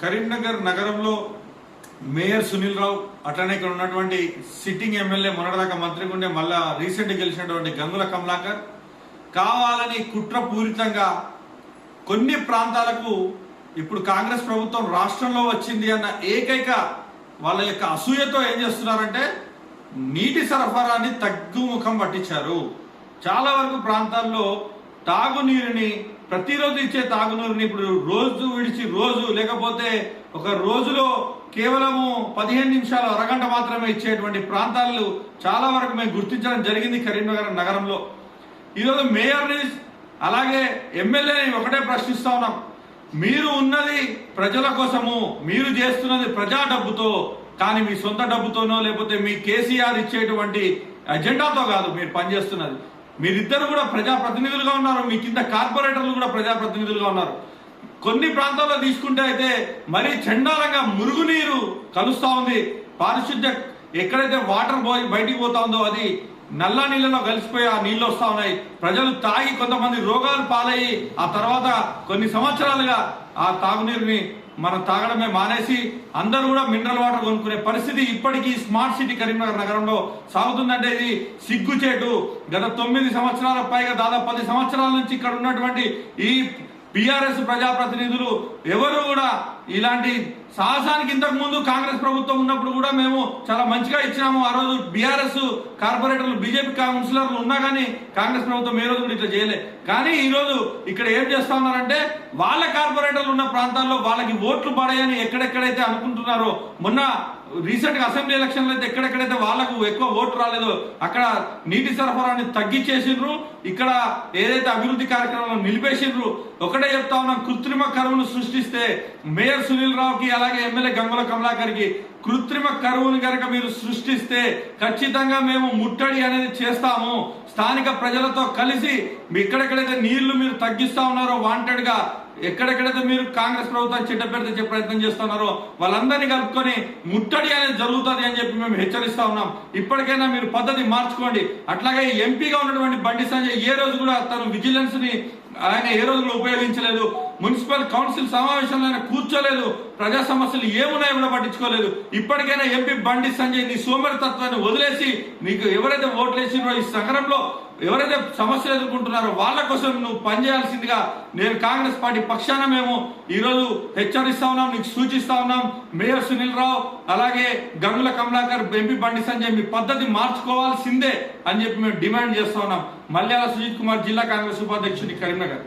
కరీంనగర్ నగరంలో మేయర్ సునీల్ రావు అట్లనే ఇక్కడ ఉన్నటువంటి సిట్టింగ్ ఎమ్మెల్యే మొన్నటిదాకా మంత్రిగా ఉండే మళ్ళా రీసెంట్ గెలిచినటువంటి గంగుల కమలాకర్. కావాలని కుట్రపూరితంగా కొన్ని ప్రాంతాలకు ఇప్పుడు కాంగ్రెస్ ప్రభుత్వం రాష్ట్రంలో వచ్చింది అన్న ఏకైక వాళ్ళ యొక్క అసూయతో ఏం చేస్తున్నారంటే నీటి సరఫరాని తగ్గుముఖం పట్టించారు. చాలా వరకు ప్రాంతాల్లో తాగునీరుని ప్రతిరోజు ఇచ్చే తాగునీరుని ఇప్పుడు రోజు విడిచి రోజు లేకపోతే ఒక రోజులో కేవలము పదిహేను నిమిషాలు అరగంట మాత్రమే ఇచ్చేటువంటి ప్రాంతాలు చాలా వరకు మేము గుర్తించడం జరిగింది కరీంనగర్ నగరంలో. ఈరోజు మేయర్ని అలాగే ఎమ్మెల్యేని ఒకటే ప్రశ్నిస్తా ఉన్నాం. మీరు ఉన్నది ప్రజల కోసము మీరు చేస్తున్నది ప్రజా డబ్బుతో కానీ మీ సొంత డబ్బుతోనో లేకపోతే మీ కేసీఆర్ ఇచ్చేటువంటి అజెండాతో కాదు మీరు పనిచేస్తున్నది. మీరిద్దరు కూడా ప్రజాప్రతినిధులుగా ఉన్నారు. మీ కింద కార్పొరేటర్లు కూడా ప్రజాప్రతినిధులుగా ఉన్నారు. కొన్ని ప్రాంతాల్లో తీసుకుంటే అయితే మరీ చండాలంగా మురుగునీరు కలుస్తూ ఉంది. పారిశుద్ధ్య ఎక్కడైతే వాటర్ పోయి బయటికి పోతా ఉందో అది నల్ల నీళ్ళలో కలిసిపోయి ఆ నీళ్ళు వస్తా ఉన్నాయి. ప్రజలు తాగి కొంతమంది రోగాలు పాలయ్యి ఆ తర్వాత కొన్ని సంవత్సరాలుగా ఆ తాగునీరుని మనం తాగడమే మానేసి అందరూ కూడా మినరల్ వాటర్ కొనుక్కునే పరిస్థితి ఇప్పటికీ స్మార్ట్ సిటీ కరీంనగర్ నగరంలో సాగుతుందంటే ఇది సిగ్గుచేటు. గత తొమ్మిది సంవత్సరాల పైగా దాదాపు పది సంవత్సరాల నుంచి ఇక్కడ ఉన్నటువంటి ఈ బీఆర్ఎస్ ప్రజాప్రతినిధులు ఎవరు కూడా ఇలాంటి సాహసానికి ఇంతకు ముందు కాంగ్రెస్ ప్రభుత్వం ఉన్నప్పుడు కూడా మేము చాలా మంచిగా ఇచ్చినాము. ఆ రోజు బీఆర్ఎస్ కార్పొరేటర్లు బీజేపీ కౌన్సిలర్లు ఉన్నా కానీ కాంగ్రెస్ ప్రభుత్వం ఏ రోజు కూడా ఇట్లా చేయలే. కానీ ఈ రోజు ఇక్కడ ఏం చేస్తా ఉన్నారంటే వాళ్ళ కార్పొరేటర్లు ఉన్న ప్రాంతాల్లో వాళ్ళకి ఓట్లు పడాయని ఎక్కడెక్కడైతే అనుకుంటున్నారో మొన్న రీసెంట్గా అసెంబ్లీ ఎలక్షన్లో అయితే ఎక్కడెక్కడైతే వాళ్ళకు ఎక్కువ ఓటు రాలేదో అక్కడ నీటి సరఫరాని తగ్గించేసిండ్రు. ఇక్కడ ఏదైతే అభివృద్ధి కార్యక్రమాలు నిలిపేసిండ్రు ఒకటే చెప్తా ఉన్నాం కృత్రిమ కరువును సృష్టిస్తే మేయర్ సునీల్ రావుకి అలాగే ఎమ్మెల్యే గంగుల కమలాకర్కి కృత్రిమ కరువును కనుక మీరు సృష్టిస్తే ఖచ్చితంగా మేము ముట్టడి అనేది చేస్తాము. స్థానిక ప్రజలతో కలిసి ఎక్కడెక్కడైతే నీళ్ళు మీరు తగ్గిస్తా ఉన్నారో వాంటెడ్గా ఎక్కడెక్కడైతే మీరు కాంగ్రెస్ ప్రభుత్వం చిట్ట పెడితే ప్రయత్నం చేస్తున్నారో వాళ్ళందరినీ కలుపుకొని ముట్టడి అనేది జరుగుతుంది అని చెప్పి మేము హెచ్చరిస్తా ఉన్నాం. ఇప్పటికైనా మీరు పద్ధతి మార్చుకోండి. అట్లాగే ఎంపీగా ఉన్నటువంటి బండి సంజయ్ ఏ రోజు కూడా తను విజిలెన్స్ని ఆయన ఏ రోజుల్లో ఉపయోగించలేదు? మున్సిపల్ కౌన్సిల్ సమావేశంలో ఆయన కూర్చోలేదు. ప్రజా సమస్యలు ఏమున్నాయో కూడా పట్టించుకోలేదు. ఇప్పటికైనా ఎంపీ బండి సంజయ్ నీ సోమరితత్వాన్ని వదిలేసి నీకు ఎవరైతే ఓట్లేసినో ఈ సగరంలో ఎవరైతే సమస్యలు ఎదుర్కొంటున్నారో వాళ్ళ కోసం నువ్వు పనిచేయాల్సిందిగా నేను కాంగ్రెస్ పార్టీ పక్షాన మేము ఈరోజు హెచ్చరిస్తా ఉన్నాం నీకు సూచిస్తా ఉన్నాం. మేయర్ సునీల్ రావు అలాగే గంగుల కమలాకర్ ఎంపీ బండి సంజయ్ మీ పద్ధతి మార్చుకోవాల్సిందే అని చెప్పి మేము డిమాండ్ చేస్తా ఉన్నాం. మల్యాల సుజిత్ కుమార్ జిల్లా కాంగ్రెస్ ఉపాధ్యక్షుడి కరీంనగర్.